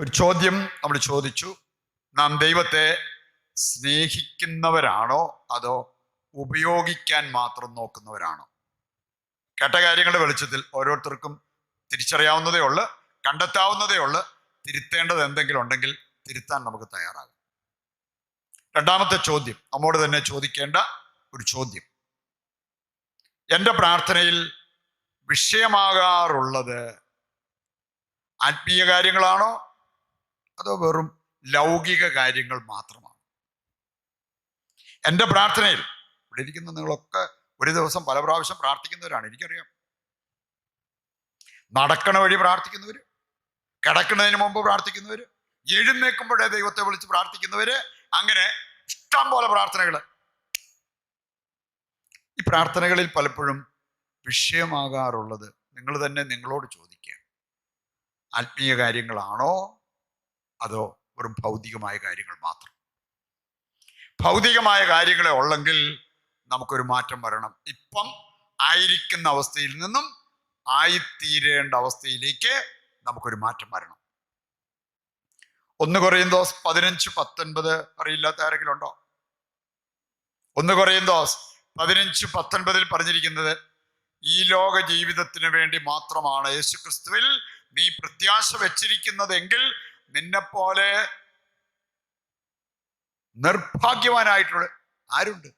ഒരു ചോദ്യം നമ്മൾ ചോദിച്ചു. നാം ദൈവത്തെ സ്നേഹിക്കുന്നവരാണോ? അതോ ഉപയോഗിക്കാൻ മാത്രം നോക്കുന്നവരാണോ? കേട്ട കാര്യങ്ങളുടെ വെളിച്ചത്തിൽ ഓരോരുത്തർക്കും തിരിച്ചറിയാവുന്നതേ ഉള്ളു കണ്ടെത്താവുന്നതേ ഉള്ളു. തിരുത്തേണ്ടത് എന്തെങ്കിലും ഉണ്ടെങ്കിൽ തിരുത്താൻ നമുക്ക് തയ്യാറാകും. രണ്ടാമത്തെ ചോദ്യം നമ്മോട് തന്നെ ചോദിക്കേണ്ട ഒരു ചോദ്യം. എന്റെ പ്രാർത്ഥനയിൽ വിഷയമാകാറുള്ളത് ആത്മീയ കാര്യങ്ങളാണോ? അതോ വെറും ലൗകിക കാര്യങ്ങൾ മാത്രമാണ്? എന്റെ പ്രാർത്ഥനയിൽ ഇവിടെ ഇരിക്കുന്ന നിങ്ങളൊക്കെ ഒരു ദിവസം പല പ്രാവശ്യം പ്രാർത്ഥിക്കുന്നവരാണ് എനിക്കറിയാം. നടക്കണ വഴി പ്രാർത്ഥിക്കുന്നവര് കിടക്കുന്നതിന് മുമ്പ് പ്രാർത്ഥിക്കുന്നവര് എഴുന്നേൽക്കുമ്പോഴേ ദൈവത്തെ വിളിച്ച് പ്രാർത്ഥിക്കുന്നവര് അങ്ങനെ ഇഷ്ടം പോലെ പ്രാർത്ഥനകൾ ഈ പ്രാർത്ഥനകളിൽ പലപ്പോഴും വിഷയമാകാറുള്ളത് നിങ്ങൾ തന്നെ നിങ്ങളോട് ചോദിക്കുക. ആത്മീയ കാര്യങ്ങളാണോ? അതോ വെറും ഭൗതികമായ കാര്യങ്ങൾ മാത്രം? ഭൗതികമായ കാര്യങ്ങളെ ഉള്ളെങ്കിൽ നമുക്കൊരു മാറ്റം വരണം. ഇപ്പം ആയിരിക്കുന്ന അവസ്ഥയിൽ നിന്നും ആയിത്തീരേണ്ട അവസ്ഥയിലേക്ക് നമുക്കൊരു മാറ്റം വരണം. ഒന്ന് കുറയുന്തോസ് പതിനഞ്ച് പത്തൊൻപത് അറിയില്ലാത്ത ആരെങ്കിലും ഉണ്ടോ? ഒന്ന് കുറയുന്തോസ് പതിനഞ്ച് പത്തൊൻപതിൽ പറഞ്ഞിരിക്കുന്നത് ഈ ലോക ജീവിതത്തിന് വേണ്ടി മാത്രമാണ് യേശുക്രിസ്തുവിൽ നീ പ്രത്യാശ വെച്ചിരിക്കുന്നതെങ്കിൽ നിന്നെപ്പോലെ നിർഭാഗ്യവാനായിട്ടുള്ള ആരുണ്ട്?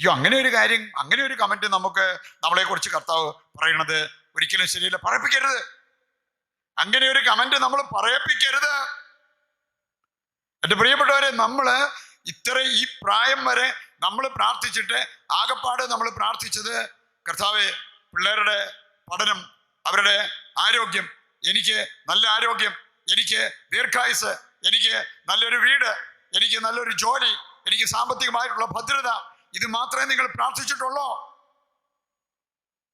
അയ്യോ അങ്ങനെ ഒരു കാര്യം അങ്ങനെ ഒരു കമന്റ് നമുക്ക് നമ്മളെ കുറിച്ച് കർത്താവ് പറയണത് ഒരിക്കലും ശരിയല്ല. പറയപ്പിക്കരുത്. അങ്ങനെ ഒരു കമന്റ് നമ്മൾ പറയപ്പിക്കരുത്. എന്റെ പ്രിയപ്പെട്ടവരെ നമ്മൾ ഇത്ര ഈ പ്രായം വരെ നമ്മൾ പ്രാർത്ഥിച്ചിട്ട് ആകപ്പാട് നമ്മൾ പ്രാർത്ഥിച്ചത് കർത്താവെ പിള്ളേരുടെ പഠനം അവരുടെ ആരോഗ്യം എനിക്ക് നല്ല ആരോഗ്യം എനിക്ക് ദീർഘായുസ് എനിക്ക് നല്ലൊരു വീട് എനിക്ക് നല്ലൊരു ജോലി എനിക്ക് സാമ്പത്തികമായിട്ടുള്ള ഭദ്രത ഇത് മാത്രമേ നിങ്ങൾ പ്രാർത്ഥിച്ചിട്ടുള്ളൂ?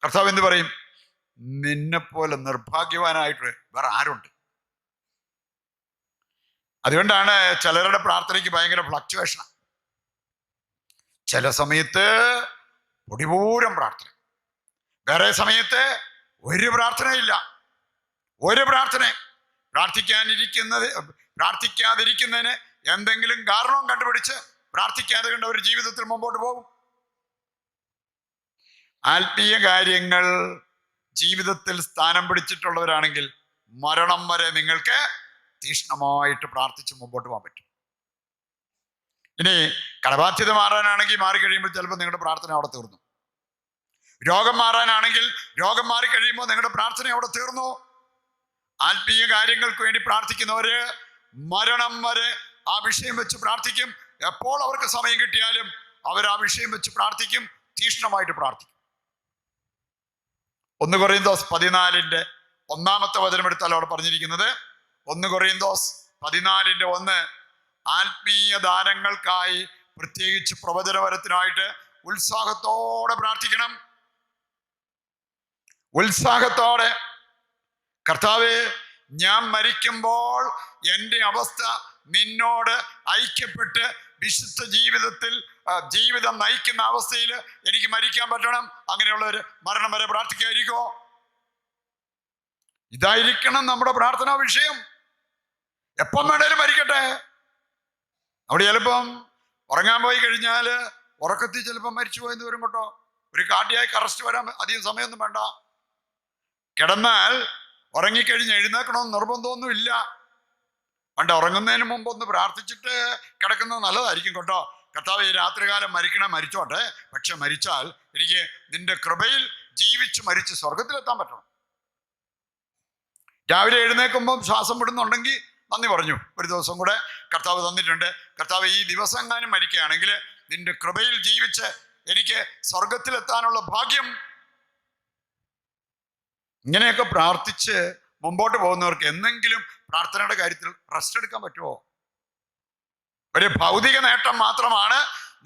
കർത്താവ് എന്ത് പറയും? നിന്നെ പോലെ നിർഭാഗ്യവാനായിട്ട് വേറെ ആരുണ്ട്? അതുകൊണ്ടാണ് ചിലരുടെ പ്രാർത്ഥനയ്ക്ക് ഭയങ്കര ഫ്ലക്ച്വേഷൻ ചില സമയത്ത് പൊടിപൂരം പ്രാർത്ഥന. വേറെ സമയത്ത് ഒരു പ്രാർത്ഥനയില്ല. ഒരു പ്രാർത്ഥന. പ്രാർത്ഥിക്കാനിരിക്കുന്നത് പ്രാർത്ഥിക്കാതിരിക്കുന്നതിന് എന്തെങ്കിലും കാരണവും കണ്ടുപിടിച്ച് പ്രാർത്ഥിക്കാതെ കണ്ട ഒരു ജീവിതത്തിൽ മുമ്പോട്ട് പോകും. ആത്മീയ കാര്യങ്ങൾ ജീവിതത്തിൽ സ്ഥാനം പിടിച്ചിട്ടുള്ളവരാണെങ്കിൽ മരണം വരെ നിങ്ങൾക്ക് തീഷ്ണമായിട്ട് പ്രാർത്ഥിച്ച് മുമ്പോട്ട് പോകാൻ പറ്റും. ഇനി കടബാധ്യത മാറാനാണെങ്കിൽ മാറിക്കഴിയുമ്പോൾ ചിലപ്പോൾ നിങ്ങളുടെ പ്രാർത്ഥന അവിടെ തീർന്നു. രോഗം മാറാനാണെങ്കിൽ രോഗം മാറിക്കഴിയുമ്പോൾ നിങ്ങളുടെ പ്രാർത്ഥന അവിടെ തീർന്നു. ആത്മീയ കാര്യങ്ങൾക്ക് വേണ്ടി പ്രാർത്ഥിക്കുന്നവര് മരണം വരെ ആ വിഷയം വെച്ച് പ്രാർത്ഥിക്കും. എപ്പോൾ അവർക്ക് സമയം കിട്ടിയാലും അവർ ആ വിഷയം വെച്ച് പ്രാർത്ഥിക്കും. തീഷ്ണമായിട്ട് പ്രാർത്ഥിക്കും. ഒന്ന് കൊറിയന്തോസ് പതിനാലിന്റെ ഒന്നാമത്തെ വചനം എടുത്താൽ അവിടെ പറഞ്ഞിരിക്കുന്നത് ഒന്ന് കൊറിയന്തോസ് പതിനാലിന്റെ ഒന്ന് ആത്മീയ ദാനങ്ങൾക്കായി പ്രത്യേകിച്ച് പ്രവചനപരത്തിനായിട്ട് ഉത്സാഹത്തോടെ പ്രാർത്ഥിക്കണം. ഉത്സാഹത്തോടെ കർത്താവെ ഞാൻ മരിക്കുമ്പോൾ എന്റെ അവസ്ഥ നിന്നോട് ഐക്യപ്പെട്ട് വിശുദ്ധ ജീവിതത്തിൽ ജീവിതം നയിക്കുന്ന അവസ്ഥയിൽ എനിക്ക് മരിക്കാൻ പറ്റണം. അങ്ങനെയുള്ളവർ മരണം വരെ പ്രാർത്ഥിക്കാതിരിക്കോ? ഇതായിരിക്കണം നമ്മുടെ പ്രാർത്ഥനാ വിഷയം. എപ്പം വേണേലും മരിക്കട്ടെ. അവിടെ ചിലപ്പം ഉറങ്ങാൻ പോയി കഴിഞ്ഞാൽ ഉറക്കത്തിൽ ചിലപ്പം മരിച്ചു പോയെന്ന് വരും കേട്ടോ. ഒരു കാട്ടിയായി അറസ്റ്റ് വരാൻ അധികം സമയമൊന്നും വേണ്ട. കിടന്നാൽ ഉറങ്ങിക്കഴിഞ്ഞ് എഴുന്നേക്കണമെന്ന് നിർബന്ധമൊന്നും ഇല്ല പണ്ട് ഉറങ്ങുന്നതിന് മുമ്പ് ഒന്ന് പ്രാർത്ഥിച്ചിട്ട് കിടക്കുന്നത് നല്ലതായിരിക്കും കേട്ടോ. കർത്താവ് ഈ രാത്രികാലം മരിക്കണേ മരിച്ചോട്ടെ. പക്ഷെ മരിച്ചാൽ എനിക്ക് നിന്റെ കൃപയിൽ ജീവിച്ച് മരിച്ച് സ്വർഗത്തിലെത്താൻ പറ്റണം. രാവിലെ എഴുന്നേൽക്കുമ്പം ശ്വാസം വിടുന്നുണ്ടെങ്കിൽ നന്ദി പറഞ്ഞു. ഒരു ദിവസം കൂടെ കർത്താവ് തന്നിട്ടുണ്ട്. കർത്താവ് ഈ ദിവസം എങ്ങാനും മരിക്കുകയാണെങ്കിൽ നിന്റെ കൃപയിൽ ജീവിച്ച് എനിക്ക് സ്വർഗത്തിലെത്താനുള്ള ഭാഗ്യം ഇങ്ങനെയൊക്കെ പ്രാർത്ഥിച്ച് മുമ്പോട്ട് പോകുന്നവർക്ക് എന്തെങ്കിലും പ്രാർത്ഥനയുടെ കാര്യത്തിൽ റെസ്റ്റ് എടുക്കാൻ പറ്റുമോ ഒരു ഭൗതിക നേട്ടം മാത്രമാണ്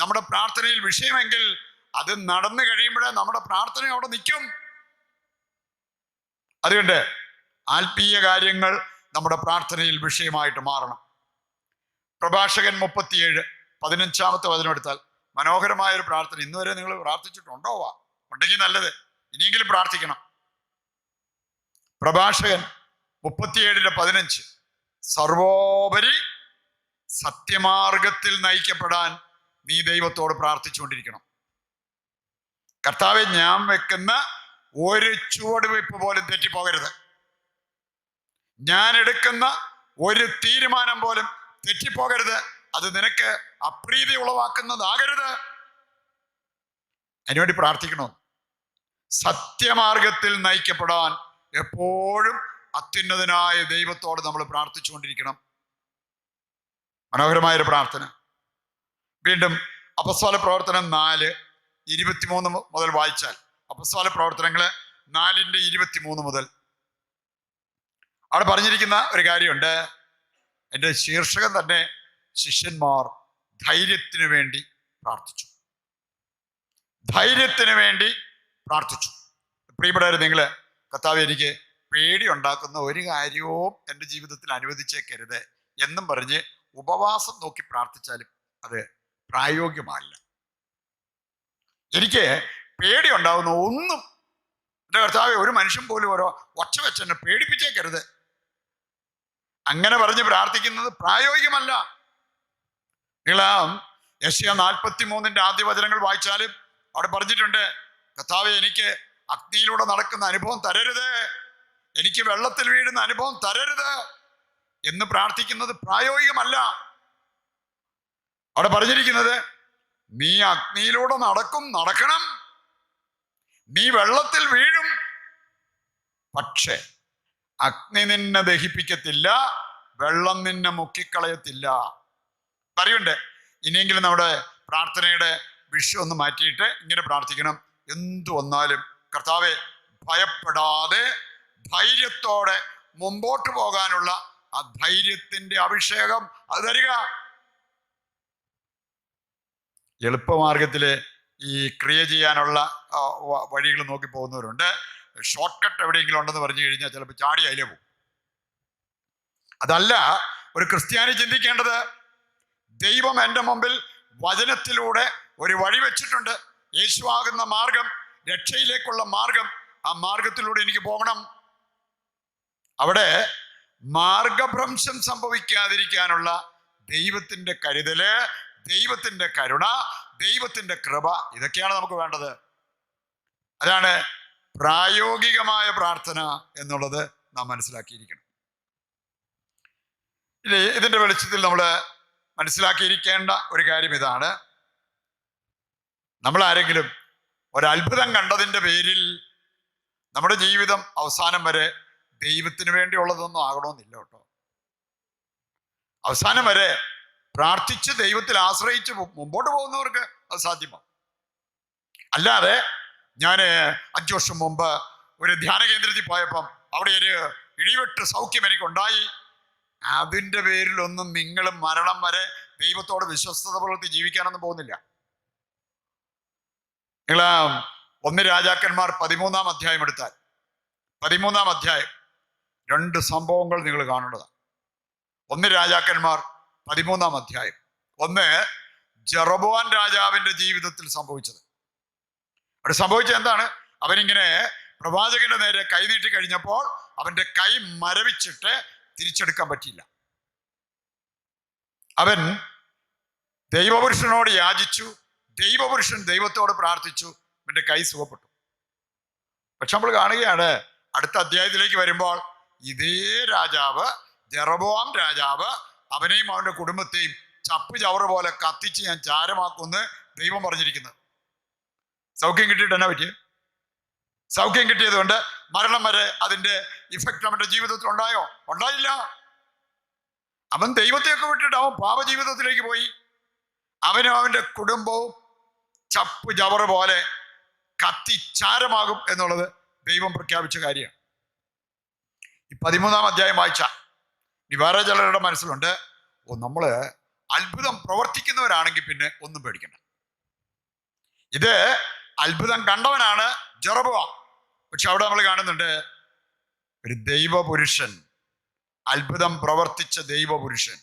നമ്മുടെ പ്രാർത്ഥനയിൽ വിഷയമെങ്കിൽ അത് നടന്നു കഴിയുമ്പോഴേ നമ്മുടെ പ്രാർത്ഥന അവിടെ നിൽക്കും. അതുകൊണ്ട് ആത്മീയ കാര്യങ്ങൾ നമ്മുടെ പ്രാർത്ഥനയിൽ വിഷയമായിട്ട് മാറണം. പ്രഭാഷകൻ മുപ്പത്തിയേഴ് പതിനഞ്ചാമത്തെ വചനമെടുത്താൽ മനോഹരമായ ഒരു പ്രാർത്ഥന. ഇന്നുവരെ നിങ്ങൾ പ്രാർത്ഥിച്ചിട്ടുണ്ടോ? ഉണ്ടെങ്കിൽ നല്ലത്. ഇനിയെങ്കിലും പ്രാർത്ഥിക്കണം. പ്രഭാഷകൻ മുപ്പത്തിയേഴിലെ പതിനഞ്ച്. സർവോപരി സത്യമാർഗത്തിൽ നയിക്കപ്പെടാൻ നീ ദൈവത്തോട് പ്രാർത്ഥിച്ചുകൊണ്ടിരിക്കണം. കർത്താവെ ഞാൻ വെക്കുന്ന ഒരു ചുവടുവയ്പ് പോലും തെറ്റിപ്പോകരുത്. ഞാൻ എടുക്കുന്ന ഒരു തീരുമാനം പോലും തെറ്റിപ്പോകരുത്. അത് നിനക്ക് അപ്രീതി ഉളവാക്കുന്നതാകരുത്. അതിനുവേണ്ടി പ്രാർത്ഥിക്കണോ? സത്യമാർഗത്തിൽ നയിക്കപ്പെടാൻ എപ്പോഴും അത്യുന്നതനായ ദൈവത്തോട് നമ്മൾ പ്രാർത്ഥിച്ചുകൊണ്ടിരിക്കണം. മനോഹരമായൊരു പ്രാർത്ഥന. വീണ്ടും അപസ്വാല പ്രവർത്തനം നാല് ഇരുപത്തിമൂന്ന് മുതൽ വായിച്ചാൽ. അപസ്വാല പ്രവർത്തനങ്ങൾ നാലിന്റെ ഇരുപത്തിമൂന്ന് മുതൽ. അവിടെ പറഞ്ഞിരിക്കുന്ന ഒരു കാര്യമുണ്ട്. എന്റെ ശീർഷകം തന്നെ ശിഷ്യന്മാർ ധൈര്യത്തിന് വേണ്ടി പ്രാർത്ഥിച്ചു. ധൈര്യത്തിന് വേണ്ടി പ്രാർത്ഥിച്ചു. പ്രിയപ്പെട്ടവർ നിങ്ങൾ കർത്താവ് എനിക്ക് പേടി ഉണ്ടാക്കുന്ന ഒരു കാര്യവും എന്റെ ജീവിതത്തിൽ അനുവദിച്ചേക്കരുത് എന്നും പറഞ്ഞ് ഉപവാസം നോക്കി പ്രാർത്ഥിച്ചാലും അത് പ്രായോഗികമല്ല. എനിക്ക് പേടി ഉണ്ടാകുന്ന ഒന്നും എന്റെ കർത്താവ് ഒരു മനുഷ്യൻ പോലും ഓരോ ഒച്ച വെച്ച് എന്നെ പേടിപ്പിച്ചേക്കരുത്. അങ്ങനെ പറഞ്ഞ് പ്രാർത്ഥിക്കുന്നത് പ്രായോഗികമല്ല. നിങ്ങൾ യശ്യ നാൽപ്പത്തി മൂന്നിന്റെ ആദ്യ വചനങ്ങൾ വായിച്ചാലും അവിടെ പറഞ്ഞിട്ടുണ്ട് കർത്താവ് എനിക്ക് അഗ്നിയിലൂടെ നടക്കുന്ന അനുഭവം തരരുത്. എനിക്ക് വെള്ളത്തിൽ വീഴുന്ന അനുഭവം തരരുത് എന്ന് പ്രാർത്ഥിക്കുന്നത് പ്രായോഗികമല്ല. അവിടെ പറഞ്ഞിരിക്കുന്നത് നീ അഗ്നിയിലൂടെ നടക്കും നടക്കണം. നീ വെള്ളത്തിൽ വീഴും. പക്ഷേ അഗ്നി നിന്നെ ദഹിപ്പിക്കത്തില്ല വെള്ളം നിന്നെ മുക്കിക്കളയത്തില്ല. പറയുണ്ട്. ഇനിയെങ്കിലും നമ്മുടെ പ്രാർത്ഥനയുടെ വിഷയം ഒന്ന് മാറ്റിയിട്ട് ഇങ്ങനെ പ്രാർത്ഥിക്കണം. എന്തു വന്നാലും കർത്താവെ ഭയപ്പെടാതെ ധൈര്യത്തോടെ മുമ്പോട്ട് പോകാനുള്ള ആ ധൈര്യത്തിന്റെ അഭിഷേകം അത് തരിക. എളുപ്പമാർഗത്തിൽ ഈ ക്രിയ ചെയ്യാനുള്ള വഴികൾ നോക്കി പോകുന്നവരുണ്ട്. ഷോർട്ട് കട്ട് എവിടെയെങ്കിലും ഉണ്ടെന്ന് പറഞ്ഞു കഴിഞ്ഞാൽ ചിലപ്പോൾ ചാടി അതിലേ പോകും. അതല്ല ഒരു ക്രിസ്ത്യാനി ചിന്തിക്കേണ്ടത് ദൈവം എന്റെ മുമ്പിൽ വചനത്തിലൂടെ ഒരു വഴി വെച്ചിട്ടുണ്ട്. യേശുവാകുന്ന മാർഗം രക്ഷയിലേക്കുള്ള മാർഗം ആ മാർഗത്തിലൂടെ എനിക്ക് പോകണം. അവിടെ മാർഗഭ്രംശം സംഭവിക്കാതിരിക്കാനുള്ള ദൈവത്തിന്റെ കരുതൽ ദൈവത്തിന്റെ കരുണ ദൈവത്തിന്റെ കൃപ ഇതൊക്കെയാണ് നമുക്ക് വേണ്ടത്. അതാണ് പ്രായോഗികമായ പ്രാർത്ഥന എന്നുള്ളത് നാം മനസ്സിലാക്കിയിരിക്കണം. ഇനി ഇതിന്റെ വെളിച്ചത്തിൽ നമ്മൾ മനസ്സിലാക്കിയിരിക്കേണ്ട ഒരു കാര്യം ഇതാണ്. നമ്മൾ ആരെങ്കിലും ഒരത്ഭുതം കണ്ടതിന്റെ പേരിൽ നമ്മുടെ ജീവിതം അവസാനം വരെ ദൈവത്തിന് വേണ്ടിയുള്ളതൊന്നും ആകണമെന്നില്ല കേട്ടോ. അവസാനം വരെ പ്രാർത്ഥിച്ച് ദൈവത്തിൽ ആശ്രയിച്ച് മുമ്പോട്ട് പോകുന്നവർക്ക് അത് സാധ്യമാണ് അല്ലാതെ ഞാൻ അഞ്ചു വർഷം മുമ്പ് ഒരു ധ്യാന കേന്ദ്രത്തിൽ പോയപ്പം അവിടെ ഒരു ഇടിവെട്ട് സൗഖ്യം എനിക്കുണ്ടായി. അതിന്റെ പേരിലൊന്നും നിങ്ങൾ മരണം വരെ ദൈവത്തോട് വിശ്വസ്തത പുലർത്തി ജീവിക്കാനൊന്നും പോകുന്നില്ല. നിങ്ങൾ ഒന്ന് രാജാക്കന്മാർ പതിമൂന്നാം അധ്യായം എടുത്താൽ. പതിമൂന്നാം അധ്യായം രണ്ട് സംഭവങ്ങൾ നിങ്ങൾ കാണേണ്ടതാണ്. ഒന്ന് രാജാക്കന്മാർ പതിമൂന്നാം അധ്യായം. ഒന്ന് ജറബോൻ രാജാവിന്റെ ജീവിതത്തിൽ സംഭവിച്ചത്. അവിടെ സംഭവിച്ചത് എന്താണ്? അവനിങ്ങനെ പ്രവാചകന്റെ നേരെ കൈ നീട്ടി കഴിഞ്ഞപ്പോൾ അവന്റെ കൈ മരവിച്ചിട്ട് തിരിച്ചെടുക്കാൻ പറ്റിയില്ല. അവൻ ദൈവപുരുഷനോട് യാചിച്ചു. ദൈവപുരുഷൻ ദൈവത്തോട് പ്രാർത്ഥിച്ചു. എന്റെ കൈ സുഖപ്പെട്ടു. പക്ഷെ നമ്മൾ കാണുകയാണ് അടുത്ത അധ്യായത്തിലേക്ക് വരുമ്പോൾ ഇതേ രാജാവ് ജറബോം രാജാവ് അവനെയും അവന്റെ കുടുംബത്തെയും ചപ്പ് ചവറ് പോലെ കത്തിച്ച് ഞാൻ ചാരമാക്കുമെന്ന് ദൈവം പറഞ്ഞിരിക്കുന്നത് സൗഖ്യം കിട്ടിയിട്ട് എന്നാ പറ്റിയ? സൗഖ്യം കിട്ടിയത് കൊണ്ട് മരണം വരെ അതിന്റെ ഇഫക്റ്റ് അവന്റെ ജീവിതത്തിൽ ഉണ്ടായോ? ഉണ്ടായില്ല. അവൻ ദൈവത്തെയൊക്കെ വിട്ടിട്ട് അവൻ പാപജീവിതത്തിലേക്ക് പോയി. അവനും അവന്റെ കുടുംബവും ചപ്പ് ജവർ പോലെ കത്തി ചാരമാകും എന്നുള്ളത് ദൈവം പ്രഖ്യാപിച്ച കാര്യമാണ് ഈ പതിമൂന്നാം അധ്യായം വായിച്ച ഇനി വേറെ ചിലരുടെ മനസ്സിലുണ്ട്. ഓ നമ്മൾ അത്ഭുതം പ്രവർത്തിക്കുന്നവരാണെങ്കിൽ പിന്നെ ഒന്നും പേടിക്കണ്ട. ഇത് അത്ഭുതം കണ്ടവനാണ് ജെറബുവ. പക്ഷെ അവിടെ നമ്മൾ കാണുന്നുണ്ട് ഒരു ദൈവപുരുഷൻ അത്ഭുതം പ്രവർത്തിച്ച ദൈവപുരുഷൻ.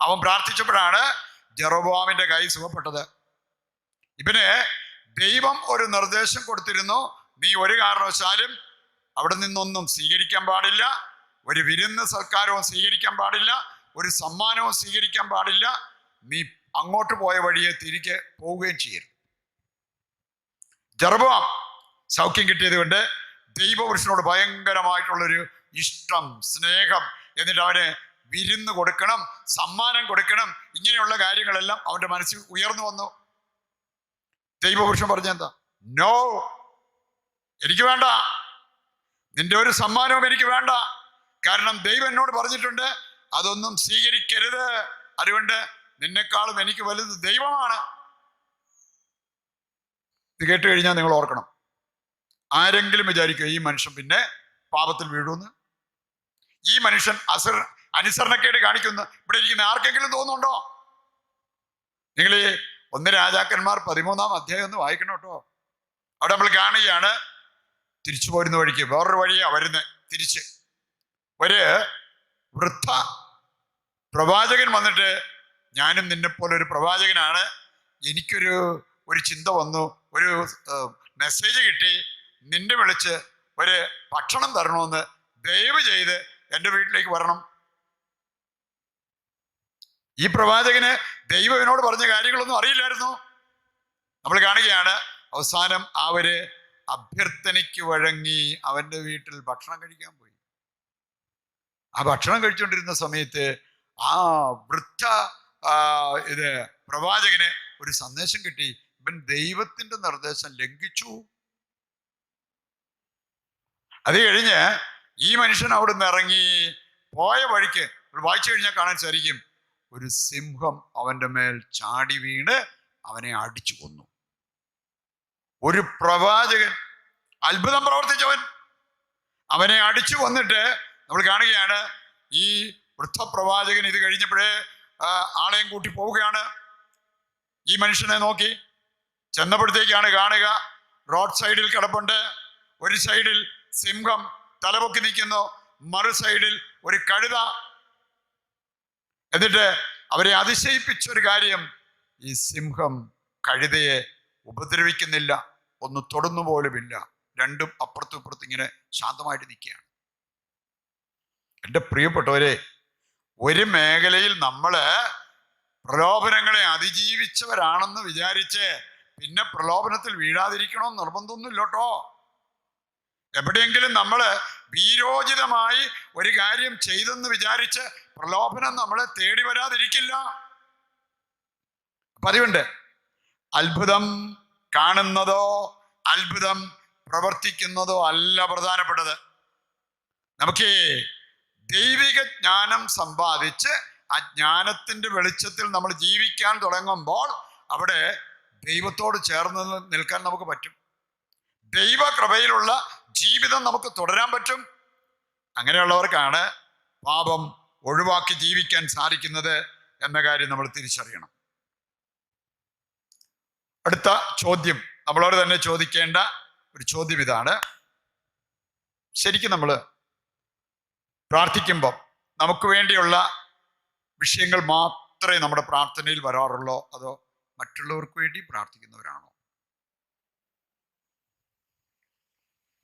അവൻ പ്രാർത്ഥിച്ചപ്പോഴാണ് ജെറോബോമിന്റെ കൈ സുഖപ്പെട്ടത്. ഇവന് ദൈവം ഒരു നിർദ്ദേശം കൊടുത്തിരുന്നു. നീ ഒരു കാരണവശാലും അവിടെ നിന്നൊന്നും സ്വീകരിക്കാൻ പാടില്ല. ഒരു വിരുന്ന് സൽക്കാരവും സ്വീകരിക്കാൻ പാടില്ല. ഒരു സമ്മാനവും സ്വീകരിക്കാൻ പാടില്ല. നീ അങ്ങോട്ട് പോയ വഴിയെ തിരികെ പോവുകയും ചെയ്യരുത്. ജർബാം സൗഖ്യം കിട്ടിയത് കൊണ്ട് ദൈവപുരുഷനോട് ഭയങ്കരമായിട്ടുള്ളൊരു ഇഷ്ടം സ്നേഹം എന്നിട്ട് അവന് വിരുന്ന് കൊടുക്കണം സമ്മാനം കൊടുക്കണം. ഇങ്ങനെയുള്ള കാര്യങ്ങളെല്ലാം അവന്റെ മനസ്സിൽ ഉയർന്നു വന്നു. ദൈവപുരുഷൻ പറഞ്ഞെന്താ നോ എനിക്ക് വേണ്ട. നിന്റെ ഒരു സമ്മാനവും എനിക്ക് വേണ്ട. കാരണം ദൈവം എന്നോട് പറഞ്ഞിട്ടുണ്ട് അതൊന്നും സ്വീകരിക്കരുത്. അതുകൊണ്ട് നിന്നെക്കാളും എനിക്ക് വലുത് ദൈവമാണ്. ഇത് കേട്ട് കഴിഞ്ഞാൽ നിങ്ങൾ ഓർക്കണം. ആരെങ്കിലും വിചാരിക്കുക ഈ മനുഷ്യൻ പിന്നെ പാപത്തിൽ വീഴുമെന്ന്? ഈ മനുഷ്യൻ അസർ അനുസരണക്കേട് കാണിക്കുന്നു. ഇവിടെ ഇരിക്കുന്ന ആർക്കെങ്കിലും തോന്നുന്നുണ്ടോ? നിങ്ങൾ ഒന്ന് രാജാക്കന്മാർ പതിമൂന്നാം അധ്യായം ഒന്ന് വായിക്കണം കേട്ടോ. അവിടെ നമ്മൾ കാണുകയാണ്. തിരിച്ചു പോരുന്ന വഴിക്ക്. വേറൊരു വഴിയാണ് വരുന്നത് തിരിച്ച്. ഒരു വൃദ്ധ പ്രവാചകൻ വന്നിട്ട് ഞാനും നിന്നെപ്പോലെ ഒരു പ്രവാചകനാണ്. എനിക്കൊരു ഒരു ചിന്ത വന്നു. ഒരു മെസ്സേജ് കിട്ടി. നിന്നെ വിളിച്ച് ഒരു ഭക്ഷണം തരണമെന്ന് ദയവ് ചെയ്ത് എന്റെ വീട്ടിലേക്ക് വരണം. ഈ പ്രവാചകന് ദൈവം എന്നോട് പറഞ്ഞ കാര്യങ്ങളൊന്നും അറിയില്ലായിരുന്നു. നമ്മൾ കാണുകയാണ് അവസാനം അവർ അഭ്യർത്ഥനയ്ക്ക് വഴങ്ങി അവന്റെ വീട്ടിൽ ഭക്ഷണം കഴിക്കാൻ പോയി. ആ ഭക്ഷണം കഴിച്ചുകൊണ്ടിരുന്ന സമയത്ത് ആ വൃദ്ധ ഇത് പ്രവാചകന് ഒരു സന്ദേശം കിട്ടി. ഇവൻ ദൈവത്തിന്റെ നിർദ്ദേശം ലംഘിച്ചു. അത് കഴിഞ്ഞ് ഈ മനുഷ്യൻ അവിടുന്ന് ഇറങ്ങി പോയ വഴിക്ക് വായിച്ചു കഴിഞ്ഞാൽ കാണാൻ സാധിക്കും ഒരു സിംഹം അവന്റെ മേൽ ചാടി വീണ് അവനെ അടിച്ചു കൊന്നു. ഒരു പ്രവാചകൻ അത്ഭുതം പ്രവർത്തിച്ചവൻ അവനെ അടിച്ചു വന്നിട്ട് നമ്മൾ കാണുകയാണ് ഈ വൃദ്ധപ്രവാചകൻ ഇത് കഴിഞ്ഞപ്പോഴേ ആളെയും കൂട്ടി പോവുകയാണ്. ഈ മനുഷ്യനെ നോക്കി ചെന്നപ്പോഴത്തേക്കാണ് കാണുക റോഡ് സൈഡിൽ കിടപ്പുണ്ട് ഒരു സൈഡിൽ സിംഹം തലപൊക്കി നിൽക്കുന്നു മറു സൈഡിൽ ഒരു കഴുത എന്നിട്ട് അവരെ അതിശയിപ്പിച്ച ഒരു കാര്യം ഈ സിംഹം കഴുതയെ ഉപദ്രവിക്കുന്നില്ല ഒന്ന് തൊടുന്നു പോലുമില്ല. രണ്ടും അപ്പുറത്തും ഇപ്പുറത്തും ഇങ്ങനെ ശാന്തമായിട്ട് നിൽക്കുകയാണ്. എന്റെ പ്രിയപ്പെട്ടവരെ ഒരു മേഖലയിൽ നമ്മൾ പ്രലോഭനങ്ങളെ അതിജീവിച്ചവരാണെന്ന് വിചാരിച്ച് പിന്നെ പ്രലോഭനത്തിൽ വീഴാതിരിക്കണമെന്ന് നിർബന്ധമൊന്നുമില്ല കേട്ടോ. എവിടെയെങ്കിലും നമ്മൾ വീരോചിതമായി ഒരു കാര്യം ചെയ്തെന്ന് വിചാരിച്ച് പ്രലോഭനം നമ്മളെ തേടി വരാതിരിക്കില്ല. പതിവുണ്ട്. അത്ഭുതം കാണുന്നതോ അത്ഭുതം പ്രവർത്തിക്കുന്നതോ അല്ല പ്രധാനപ്പെട്ടത്. നമുക്ക് ദൈവിക ജ്ഞാനം സമ്പാദിച്ച് ആ ജ്ഞാനത്തിന്റെ വെളിച്ചത്തിൽ നമ്മൾ ജീവിക്കാൻ തുടങ്ങുമ്പോൾ അവിടെ ദൈവത്തോട് ചേർന്ന് നിൽക്കാൻ നമുക്ക് പറ്റും. ദൈവകൃപയിലുള്ള ജീവിതം നമുക്ക് തുടരാൻ പറ്റും. അങ്ങനെയുള്ളവർക്കാണ് പാപം ഒഴിവാക്കി ജീവിക്കാൻ സാധിക്കുന്നത് എന്ന കാര്യം നമ്മൾ തിരിച്ചറിയണം. അടുത്ത ചോദ്യം. നമ്മളോട് തന്നെ ചോദിക്കേണ്ട ഒരു ചോദ്യം ഇതാണ്. ശരിക്കും നമ്മൾ പ്രാർത്ഥിക്കുമ്പോൾ നമുക്ക് വേണ്ടിയുള്ള വിഷയങ്ങൾ മാത്രമേ നമ്മുടെ പ്രാർത്ഥനയിൽ വരാറുള്ളോ? അതോ മറ്റുള്ളവർക്ക് വേണ്ടി പ്രാർത്ഥിക്കുന്നവരാണോ?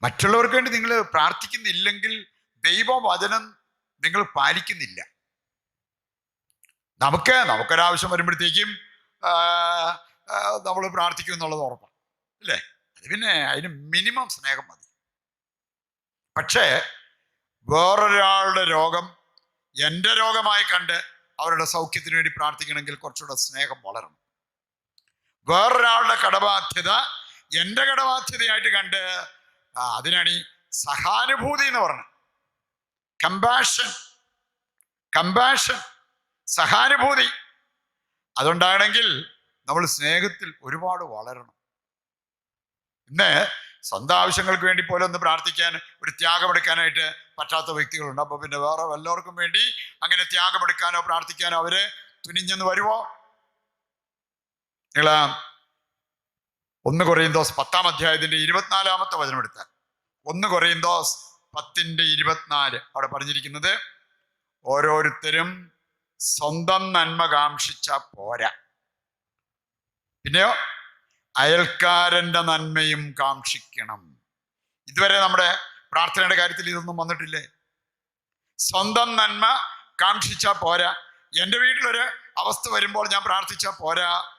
മറ്റുള്ളവർക്ക് വേണ്ടി നിങ്ങൾ പ്രാർത്ഥിക്കുന്നില്ലെങ്കിൽ ദൈവവചനം നിങ്ങൾ പാലിക്കുന്നില്ല. നമുക്ക് നമുക്കൊരാവശ്യം വരുമ്പോഴത്തേക്കും നമ്മൾ പ്രാർത്ഥിക്കും എന്നുള്ളത് ഉറപ്പാണ് അല്ലേ? അത് പിന്നെ അതിന് മിനിമം സ്നേഹം മതി. പക്ഷേ വേറൊരാളുടെ രോഗം എന്റെ രോഗമായി കണ്ട് അവരുടെ സൗഖ്യത്തിന് വേണ്ടി പ്രാർത്ഥിക്കണമെങ്കിൽ കുറച്ചുകൂടെ സ്നേഹം വളരണം. വേറൊരാളുടെ കടബാധ്യത എന്റെ കടബാധ്യതയായിട്ട് കണ്ട് അതിനാണ് ഈ സഹാനുഭൂതി എന്ന് പറഞ്ഞത്. കമ്പാഷൻ കമ്പാഷൻ സഹാനുഭൂതി. അതുണ്ടാണെങ്കിൽ നമ്മൾ സ്നേഹത്തിൽ ഒരുപാട് വളരണം. ഇന്ന് സ്വന്തം ആവശ്യങ്ങൾക്ക് വേണ്ടി പോലും ഒന്ന് പ്രാർത്ഥിക്കാൻ ഒരു ത്യാഗമെടുക്കാനായിട്ട് പറ്റാത്ത വ്യക്തികളുണ്ട്. അപ്പൊ പിന്നെ വേറെ എല്ലാവർക്കും വേണ്ടി അങ്ങനെ ത്യാഗമെടുക്കാനോ പ്രാർത്ഥിക്കാനോ അവർ തുനിഞ്ഞെന്ന് വരുമോ നിങ്ങൾ ഒന്ന് കൊറിയന്തോസ് പത്താം അധ്യായത്തിന്റെ ഇരുപത്തിനാലാമത്തെ വചനം എടുത്താൽ. ഒന്ന് കൊറിയന്തോസ് പത്തിന്റെ ഇരുപത്തിനാല്. അവിടെ പറഞ്ഞിരിക്കുന്നത് ഓരോരുത്തരും സ്വന്തം നന്മ കാക്ഷിച്ച പോരാ. പിന്നെയോ അയൽക്കാരന്റെ നന്മയും കാക്ഷിക്കണം. ഇതുവരെ നമ്മുടെ പ്രാർത്ഥനയുടെ കാര്യത്തിൽ ഇതൊന്നും വന്നിട്ടില്ലേ? സ്വന്തം നന്മ കാക്ഷിച്ച പോരാ. എന്റെ വീട്ടിലൊരു അവസ്ഥ വരുമ്പോൾ ഞാൻ പ്രാർത്ഥിച്ച പോരാ.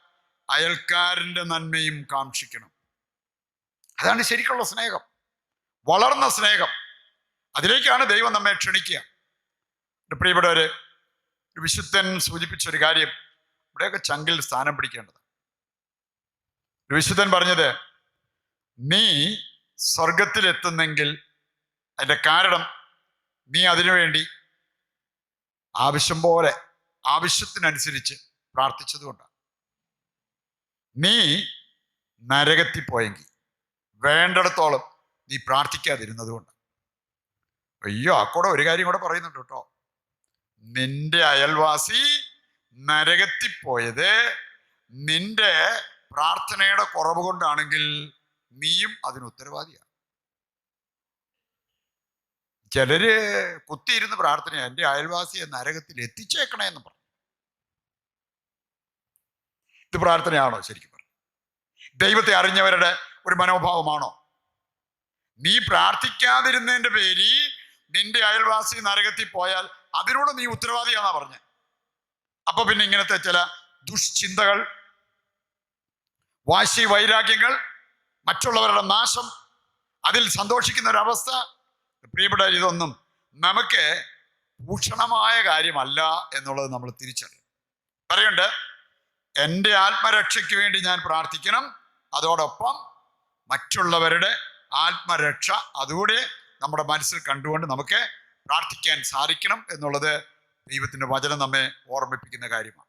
അയൽക്കാരന്റെ നന്മയും കാക്ഷിക്കണം. അതാണ് ശരിക്കുള്ള സ്നേഹം. വളർന്ന സ്നേഹം. അതിലേക്കാണ് ദൈവം നമ്മെ ക്ഷണിക്കുക. പ്രിയപ്പെട്ടവര് വിശുദ്ധൻ സൂചിപ്പിച്ച ഒരു കാര്യം. ഇവിടെയൊക്കെ ചങ്കിൽ സ്ഥാനം പിടിക്കേണ്ടത് വിശുദ്ധൻ പറഞ്ഞത് നീ സ്വർഗത്തിലെത്തുന്നെങ്കിൽ അതിന്റെ കാരണം നീ അതിനുവേണ്ടി ആവശ്യം പോലെ ആവശ്യത്തിനനുസരിച്ച് പ്രാർത്ഥിച്ചതുകൊണ്ടാണ്. നീ നരകത്തിൽ പോയെങ്കിൽ വേണ്ടിടത്തോളം നീ പ്രാർത്ഥിക്കാതിരുന്നത് കൊണ്ട്. അയ്യോ അക്കൂടെ കൂടെ ഒരു കാര്യം കൂടെ പറയുന്നുണ്ട് കേട്ടോ. നിന്റെ അയൽവാസി നരകത്തിൽ പോയത് നിന്റെ പ്രാർത്ഥനയുടെ കുറവ് കൊണ്ടാണെങ്കിൽ നീയും അതിന് ഉത്തരവാദിയാണ്. ചിലര് കുത്തിയിരുന്ന് പ്രാർത്ഥന എന്റെ അയൽവാസിയെ നരകത്തിൽ എത്തിച്ചേക്കണേ എന്ന് പറഞ്ഞു. ഇത് പ്രാർത്ഥനയാണോ ശരിക്കും പറഞ്ഞു ദൈവത്തെ അറിഞ്ഞവരുടെ ഒരു മനോഭാവമാണോ? നീ പ്രാർത്ഥിക്കാതിരുന്നതിന്റെ പേരിൽ നിന്റെ അയൽവാസി നരകത്തിൽ പോയാൽ അതിനോട് നീ ഉത്തരവാദിയാന്നാ പറഞ്ഞത് അപ്പൊ പിന്നെ ഇങ്ങനത്തെ ചില ദുഷ്ചിന്തകൾ വാശി വൈരാഗ്യങ്ങൾ മറ്റുള്ളവരുടെ നാശം അതിൽ സന്തോഷിക്കുന്ന ഒരവസ്ഥ പ്രിയപ്പെട്ട ഇതൊന്നും നമുക്ക് ഭൂഷണമായ കാര്യമല്ല എന്നുള്ളത് നമ്മൾ തിരിച്ചറിയും പറയുണ്ട് എന്റെ ആത്മരക്ഷയ്ക്ക് വേണ്ടി ഞാൻ പ്രാർത്ഥിക്കണം. അതോടൊപ്പം മറ്റുള്ളവരുടെ ആത്മരക്ഷ അതുകൂടെ നമ്മുടെ മനസ്സിൽ കണ്ടുകൊണ്ട് നമുക്ക് പ്രാർത്ഥിക്കാൻ സാധിക്കണം എന്നുള്ളത് ദൈവത്തിന്റെ വചനം നമ്മെ ഓർമ്മിപ്പിക്കുന്ന കാര്യമാണ്.